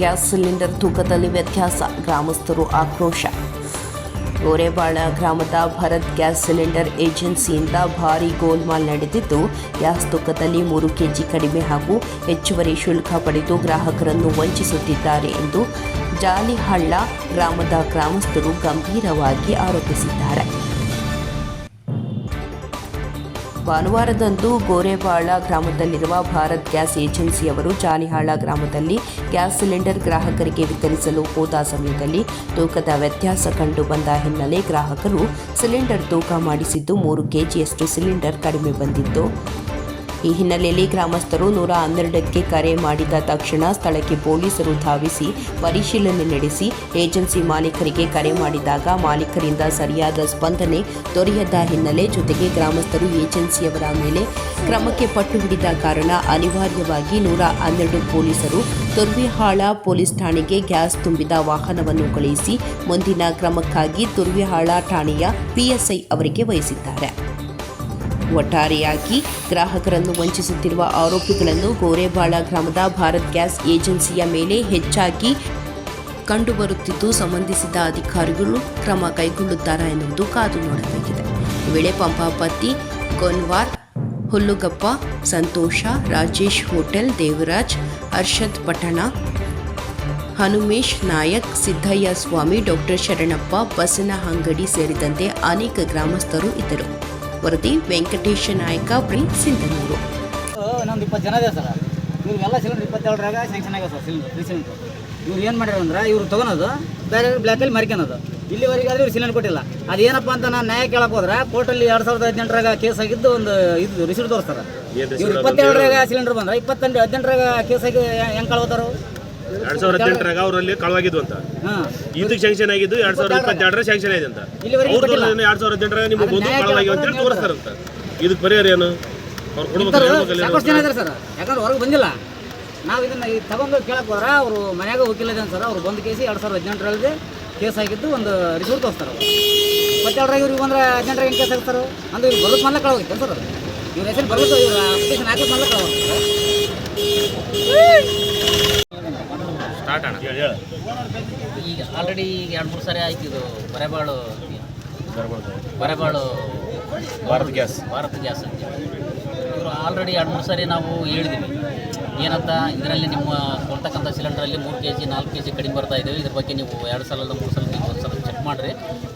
Gas cylinder ತೂಕದಲ್ಲಿ ವ್ಯತ್ಯಾಸ, ಗ್ರಾಮಸ್ಥರು ಆಕ್ರೋಶ. ಗೋರೆಬಾಳ ಗ್ರಾಮದ ಭರತ್ ಗ್ಯಾಸ್ ಸಿಲಿಂಡರ್ ಏಜೆನ್ಸಿಯಿಂದ ಭಾರೀ ಗೋಲ್ಮಾಲ್ ನಡೆದಿದ್ದು, ಗ್ಯಾಸ್ ತೂಕದಲ್ಲಿ ಮೂರು ಕೆಜಿ ಕಡಿಮೆ ಹಾಗೂ ಹೆಚ್ಚುವರಿ ಶುಲ್ಕ ಪಡೆದು ಗ್ರಾಹಕರನ್ನು ವಂಚಿಸುತ್ತಿದ್ದಾರೆ ಎಂದು ಜಾಲಿಹಳ್ಳ ಗ್ರಾಮದ ಗ್ರಾಮಸ್ಥರು ಗಂಭೀರವಾಗಿ ಆರೋಪಿಸಿದ್ದಾರೆ. ಭಾನುವಾರದಂದು ಗೋರೆಬಾಳ ಗ್ರಾಮದಲ್ಲಿರುವ ಭಾರತ್ ಗ್ಯಾಸ್ ಏಜೆನ್ಸಿಯವರು ಚಾಲಿಹಾಳ ಗ್ರಾಮದಲ್ಲಿ ಗ್ಯಾಸ್ ಸಿಲಿಂಡರ್ ಗ್ರಾಹಕರಿಗೆ ವಿತರಿಸಲು ಹೋದ ಸಮಯದಲ್ಲಿ ತೂಕದ ವ್ಯತ್ಯಾಸ ಕಂಡು ಬಂದ ಹಿನ್ನೆಲೆ ಗ್ರಾಹಕರು ಸಿಲಿಂಡರ್ ತೂಕ ಮಾಡಿಸಿದ್ದು ಮೂರು ಕೆಜಿಯಷ್ಟು ಸಿಲಿಂಡರ್ ಕಡಿಮೆ ಬಂದಿತ್ತು. ಈ ಹಿನ್ನೆಲೆಯಲ್ಲಿ ಗ್ರಾಮಸ್ಥರು ನೂರ ಹನ್ನೆರಡಕ್ಕೆ ಕರೆ ಮಾಡಿದ ತಕ್ಷಣ ಸ್ಥಳಕ್ಕೆ ಪೊಲೀಸರು ಧಾವಿಸಿ ಪರಿಶೀಲನೆ ನಡೆಸಿ ಏಜೆನ್ಸಿ ಮಾಲೀಕರಿಗೆ ಕರೆ ಮಾಡಿದಾಗ ಮಾಲೀಕರಿಂದ ಸರಿಯಾದ ಸ್ಪಂದನೆ ದೊರೆಯದ ಹಿನ್ನೆಲೆ ಜೊತೆಗೆ ಗ್ರಾಮಸ್ಥರು ಏಜೆನ್ಸಿಯವರ ಮೇಲೆ ಕ್ರಮಕ್ಕೆ ಪಟ್ಟು ಹಿಡಿದ ಕಾರಣ ಅನಿವಾರ್ಯವಾಗಿ ನೂರ ಹನ್ನೆರಡು ಪೊಲೀಸರು ತುರ್ವಿಹಾಳ ಪೊಲೀಸ್ ಠಾಣೆಗೆ ಗ್ಯಾಸ್ ತುಂಬಿದ ವಾಹನವನ್ನು ಕಳುಹಿಸಿ ಮುಂದಿನ ಕ್ರಮಕ್ಕಾಗಿ ತುರ್ವಿಹಾಳ ಠಾಣೆಯ ಪಿಎಸ್ಐ ಅವರಿಗೆ ವಹಿಸಿದ್ದಾರೆ. ಒಟ್ಟಾರೆಯಾಗಿ ಗ್ರಾಹಕರನ್ನು ವಂಚಿಸುತ್ತಿರುವ ಆರೋಪಿಗಳನ್ನು ಗೋರೆಬಾಳ ಗ್ರಾಮದ ಭಾರತ್ ಗ್ಯಾಸ್ ಏಜೆನ್ಸಿಯ ಮೇಲೆ ಹೆಚ್ಚಾಗಿ ಕಂಡುಬರುತ್ತಿದ್ದು, ಸಂಬಂಧಿಸಿದ ಅಧಿಕಾರಿಗಳು ಕ್ರಮ ಕೈಗೊಳ್ಳುತ್ತಾರಾ ಎನ್ನುವುದು ಕಾದು ನೋಡಬೇಕಿದೆ. ವೇಳೆ ಪಂಪಾಪತಿ ಕೊನ್ವಾರ್, ಹುಲ್ಲುಗಪ್ಪ, ಸಂತೋಷ, ರಾಜೇಶ್ ಹೋಟೆಲ್, ದೇವರಾಜ್ ಹರ್ಷದ್ ಪಟ್ಟಣ ಹನುಮೇಶ್ ನಾಯಕ್, ಸಿದ್ದಯ್ಯ ಸ್ವಾಮಿ, ಡಾಕ್ಟರ್ ಶರಣಪ್ಪ ಬಸನ ಅಂಗಡಿ ಸೇರಿದಂತೆ ಅನೇಕ ಗ್ರಾಮಸ್ಥರು ಇದ್ದರು. ವರದಿ ವೆಂಕಟೇಶ ನಾಯಕ ಪ್ರಿ ಸಿಂಧನೂರು. ನಮ್ದು ಇಪ್ಪತ್ತು ಜನ ಇದೆ ಸರ್. ಇವ್ರಿಗೆಲ್ಲ ಸಿಲಿಂಡರ್ ಇಪ್ಪತ್ತೇಳರಾಗ ಸ್ಯಾಂಕ್ಷನ್ ಆಗ್ಯಾವ ಸರ್ ಸಿಲಿಂಡರ್ ತ್ರೀ ಸಿಲಿಂಡರ್ ಇವ್ರು ಏನು ಮಾಡ್ಯಾರ ಅಂದ್ರೆ ಇವ್ರು ತೊಗೊಳೋದು ಬೇರೆ ಬ್ಲ್ಯಾಕಲ್ಲಿ ಮರ್ಕೊಳೋದು ಇಲ್ಲಿವರೆಗೆ ಆದ್ರೆ ಇವ್ರು ಸಿಲಿಂಡರ್ ಕೊಟ್ಟಿಲ್ಲ. ಅದೇನಪ್ಪ ಅಂತ ನಾನು ನ್ಯಾಯ ಕೇಳಕ್ಕೆ ಹೋದ್ರೆ ಕೋರ್ಟಲ್ಲಿ ಎರಡು ಸಾವಿರದ ಹದಿನೆಂಟರಾಗ ಕೇಸ್ ಆಗಿದ್ದು ಒಂದು ಇದು ರಿಸೀಟ್ ತೋರಿಸ್ತಾರೆ. ಇವ್ರು ಇಪ್ಪತ್ತೇಳರಾಗ ಸಿಲಿಂಡರ್ ಬಂದ್ರೆ ಇಪ್ಪತ್ತೆಂಟು ಹದಿನೆಂಟರಾಗ ಕೇಸ್ ಆಗಿ ಹೆಂಗೆ ಕಳ್ಕೋತಾರು ಎರಡ್ ಸಾವಿರದ ಹದಿನೆಂಟರಾಗ ಅವರಲ್ಲಿ ಕಳವಾಗಿದ್ವು ಅಂತ. ಇದಕ್ಕೆ ಶಾಂಕ್ಷನ್ ಆಗಿದ್ದು ಎರಡ್ ಸಾವಿರದ ಇಪ್ಪತ್ತೆರಡರ ಶಾಂಕ್ಷನ್ ಆಗಿದೆ ಅಂತ. ಅವ್ರು. ಎರಡ್ ಸಾವಿರದ ಹದಿನೆಂಟರಾಗ ನಿಮ್ಗೆ ಬಂದು ಕಳವಾಗಿ ಅಂತ ಹೇಳಿ ತೋರಿಸ್ತಾರಂತ. ಇದಕ್ಕೆ ಪರಿಹಾರ ಏನು? ಅವ್ರು ಸಾಕಷ್ಟು ಜನ ಇದ್ದಾರೆ ಸರ್. ಯಾಕಂದ್ರೆ ಹೊರಗೆ ಬಂದಿಲ್ಲ. ನಾವು ಇದನ್ನ ಈ ತಗೊಂಡು ಕೇಳಕ್ಕೆ ಹೋದ್ರೆ ಅವರು ಮನ್ಯಾಗ ಹೋಗಿಲ್ಲದೆ ಸರ್. ಅವ್ರು ಬಂದು ಕೇಸಿ ಎರಡು ಸಾವಿರದ ಹದಿನೆಂಟರಲ್ಲಿ ಕೇಸ್ ಆಗಿದ್ದು ಒಂದು ರಿಸೋರ್ಟ್ ತೋರಿಸ್ತಾರೆ ಮತ್ತೆ ಇಪ್ಪತ್ತೆರಡರಾಗ ಇವ್ರಿಗೆ ಬಂದ್ರೆ ಹದಿನೆಂಟರಾಗ ಏನು ಕೇಸ್ ಆಗ್ತಾರೆ ಅಂದ್ರೆ ಇವ್ರು ಬರೋದು ಮಲ್ಲ ಕಳವಾಗಿ ಸರ್ ಅದು ಇವ್ರ ಹೆಸರು ಬರೋದು ಇವ್ರ ಅಪ್ಲಿಕೇಶನ್ ಹಾಕೋದು ಮಲ್ಲ ಕಳೋಗಿತ್ತು ಸ್ಟಾರ್ಟ್ ಅಣ್ಣ. ಈಗ ಆಲ್ರೆಡಿ ಈಗ ಎರಡು ಮೂರು ಸಾರಿ ಆಯ್ತು ಇದು ಬರೆಬಾಳು ಬರೆಬಾಳು. ಭಾರತ್ ಗ್ಯಾಸ್. ಭಾರತ್ ಗ್ಯಾಸ್ ಅಂತ ಇವರು ಆಲ್ರೆಡಿ ಎರಡು ಮೂರು ಸಾರಿ ನಾವು ಹೇಳಿದ್ದೀವಿ ಏನಂತ ಇದರಲ್ಲಿ ನಿಮ್ಮ ಕೊಡ್ತಕ್ಕಂಥ ಸಿಲಿಂಡ್ರಲ್ಲಿ ಮೂರು ಕೆ ಜಿ ನಾಲ್ಕು ಕೆ ಜಿ ಕಡಿಮೆ ಬರ್ತಾ ಇದ್ದೀವಿ ಇದ್ರ ಬಗ್ಗೆ ನೀವು ಎರಡು ಸಲ ಮೂರು ಸಲ ನೀವು ಒಂದು ಸಲ ಚೆಕ್ ಮಾಡಿರಿ.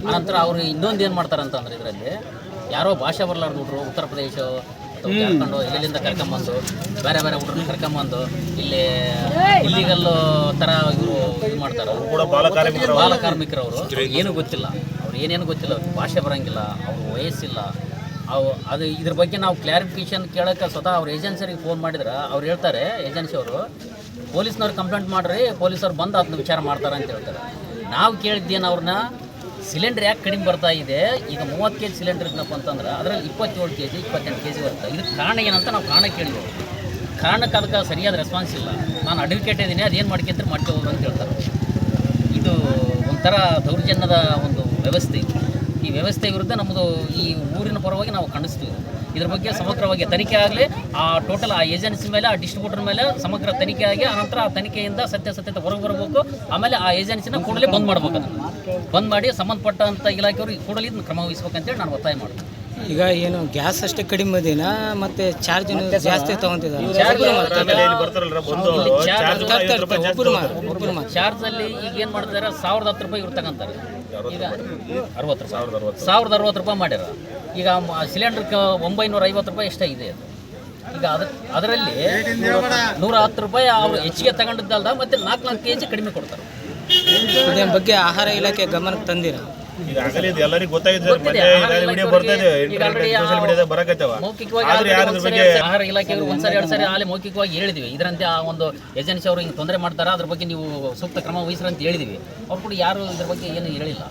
ಆನಂತರ ಅವರು ಇನ್ನೊಂದು ಏನು ಮಾಡ್ತಾರೆ ಅಂತಂದ್ರೆ ಇದರಲ್ಲಿ ಯಾರೋ ಭಾಷೆ ಬರಲಾರ್ದು ಹುಡುಗರು ಉತ್ತರ ಪ್ರದೇಶ ಅಥವಾ ಜಾರ್ಕೊಂಡು ಇಲ್ಲಿಂದ ಕರ್ಕೊಂಬಂದು ಬೇರೆ ಬೇರೆ ಹುಡುಗರನ್ನ ಕರ್ಕೊಂಬಂದು ಇಲ್ಲಿ ಇಲ್ಲಿಗಲ್ಲು ಥರ ಇವರು ಇದು ಮಾಡ್ತಾರೆ. ಕೂಡ ಬಾಲ ಕಾರ್ಮಿಕರು ಬಾಲ ಕಾರ್ಮಿಕರವರು ಏನು ಗೊತ್ತಿಲ್ಲ. ಅವ್ರು ಏನೇನು ಗೊತ್ತಿಲ್ಲ. ಅವ್ರಿಗೆ ಭಾಷೆ ಬರಂಗಿಲ್ಲ. ಅವ್ರ ವಯಸ್ಸಿಲ್ಲ. ಅವು ಅದು ಇದ್ರ ಬಗ್ಗೆ ನಾವು ಕ್ಲಾರಿಫಿಕೇಶನ್ ಕೇಳೋಕ್ಕೆ ಸ್ವತಃ ಅವ್ರ ಏಜೆನ್ಸಿಗೆ ಫೋನ್ ಮಾಡಿದ್ರೆ ಅವ್ರು ಹೇಳ್ತಾರೆ ಏಜೆನ್ಸಿಯವರು ಪೊಲೀಸ್ನವ್ರು ಕಂಪ್ಲೇಂಟ್ ಮಾಡ್ರಿ ಪೊಲೀಸವ್ರು ಬಂದು ಅದನ್ನ ವಿಚಾರ ಮಾಡ್ತಾರೆ ಅಂತ ಹೇಳ್ತಾರೆ. ನಾವು ಕೇಳಿದ್ದೇನು ಅವ್ರನ್ನ ಸಿಲಿಂಡರ್ ಯಾಕೆ ಕಡಿಮೆ ಬರ್ತಾ ಇದೆ? ಈಗ ಮೂವತ್ತು ಕೆ ಜಿ ಸಿಲಿಂಡರ್ ಇದ್ನಪ್ಪ ಅಂತಂದ್ರೆ ಅದರಲ್ಲಿ ಇಪ್ಪತ್ತೇಳು ಕೆ ಜಿ ಇಪ್ಪತ್ತೆಂಟು ಕೆ ಜಿ ಬರುತ್ತೆ. ಇದಕ್ಕೆ ಕಾರಣ ಏನಂತ ನಾವು ಕಾರಣ ಕೇಳಿದ್ವಿ ಕಾರಣಕ್ಕೆ ಅದಕ್ಕೆ ಸರಿಯಾದ ರೆಸ್ಪಾನ್ಸ್ ಇಲ್ಲ. ನಾನು ಅಡ್ವೊಕೇಟ್ ಇದ್ದೀನಿ ಅದೇನು ಮಾಡ್ಕೊಂತಾರೆ ಮಾಡ್ಕೋಬೋದು ಅಂತ ಹೇಳ್ತಾರೆ. ಇದು ಒಂಥರ ದೌರ್ಜನ್ಯದ ಒಂದು ವ್ಯವಸ್ಥೆ. ಈ ವ್ಯವಸ್ಥೆ ವಿರುದ್ಧ ನಮ್ಮದು ಈ ಊರಿನ ಪರವಾಗಿ ನಾವು ಖಂಡಿಸ್ತೀವಿ. ಇದ್ರ ಬಗ್ಗೆ ಸಮಗ್ರವಾಗಿ ತನಿಖೆ ಆಗಲಿ, ಆ ಟೋಟಲ್ ಆ ಏಜೆನ್ಸಿ ಮೇಲೆ, ಆ ಡಿಸ್ಟ್ರಿಬ್ಯೂಟರ್ ಮೇಲೆ ಸಮಗ್ರ ತನಿಖೆ ಆಗಿ ಆನಂತರ ಆ ತನಿಖೆಯಿಂದ ಸತ್ಯಾಸತ್ಯತೆ ಹೊರಗೆ ಬರಬೇಕು. ಆಮೇಲೆ ಆ ಏಜೆನ್ಸಿನ ಕೂಡಲೇ ಬಂದ್ ಮಾಡ್ಬೇಕು ಅದನ್ನು. ಬಂದ್ ಮಾಡಿ ಸಂಬಂಧಪಟ್ಟಂಥ ಇಲಾಖೆಯವರು ಕೂಡಲೇ ಇದನ್ನ ಕ್ರಮ ವಹಿಸ್ಬೇಕಂತೇಳಿ ನಾನು ಒತ್ತಾಯ ಮಾಡ್ತೀನಿ. ಈಗ ಏನು ಗ್ಯಾಸ್ ಅಷ್ಟೇ ಕಡಿಮೆ ದಿನ ಮತ್ತೆ ಚಾರ್ಜ್ ಜಾಸ್ತಿ ತಗೊಂತಿದ್ದಾರೆ ಚಾರ್ಜ್ ಚಾರ್ಜಲ್ಲಿ ಈಗ ಏನು ಮಾಡ್ತಾರೆ ಸಾವಿರದ ಹತ್ತು ರೂಪಾಯಿ ಇವ್ರು ತಗೊಂತಾರೆ. ಈಗ ಅರವತ್ತು ರೂಪಾಯಿ? ಸಾವಿರದ ಅರವತ್ತು ಸಾವಿರದ ಅರವತ್ತು ರೂಪಾಯಿ ಮಾಡ್ಯಾರ. ಈಗ ಸಿಲಿಂಡರ್ಗೆ ಒಂಬೈನೂರ ಐವತ್ತು ರೂಪಾಯಿ ಎಷ್ಟೇ ಇದೆ ಅದು. ಈಗ ಅದ್ರ ಅದರಲ್ಲಿ ನೂರ ಹತ್ತು ರೂಪಾಯಿ ಅವರು ಹೆಚ್ಚಿಗೆ ತಗೊಂಡಿದ್ದಲ್ದ ಮತ್ತೆ ನಾಲ್ಕು ನಾಲ್ಕು ಕೆ ಜಿ ಕಡಿಮೆ ಕೊಡ್ತಾರೆ. ಇದ್ರ ಬಗ್ಗೆ ಆಹಾರ ಇಲಾಖೆ ಗಮನಕ್ಕೆ ತಂದಿರ? ಇದು. ಎಲ್ಲರಿಗೂ ಗೊತ್ತಾಗಿದೆ. ಮೊನ್ನೆ ಆಹಾರ ವಿಡಿಯೋ ಇಲಾಖೆಯವ್ರಿಗೆ ಬರ್ತಾ ಇದೆ. ಈಗ already ಇಂಟರ್ನೆಟ್ ಸೋಷಿಯಲ್ ಮೀಡಿಯಾದಾಗ ಬರಕತ್ತವ. ಮೌಖಿಕವಾಗಿ ಆದ್ರೆ ಯಾರು ಇದ್ರ ಒಂದ್ಸರಿ ಬಗ್ಗೆ ಆಹಾರ ಇಲಾಖೆಯವರು ಒಂದ್ಸರಿ ಎರಡು ಸರಿ ಆಲೆ ಮೌಖಿಕವಾಗಿ ಹೇಳಿದ್ವಿ. ಇದರಂತೆ ಆ ಒಂದು ಏಜೆನ್ಸಿ ಅವರು ಹಿಂಗೆ ತೊಂದರೆ ಮಾಡ್ತಾರ ಅದ್ರ ಬಗ್ಗೆ ನೀವು ಸೂಕ್ತ ಕ್ರಮ ವಹಿಸ್ರಂತ ಅಂತ ಹೇಳಿದ್ವಿ. ಅವ್ರು ಕೂಡ ಯಾರು ಇದ್ರ ಬಗ್ಗೆ ಏನು ಹೇಳಿಲ್ಲ.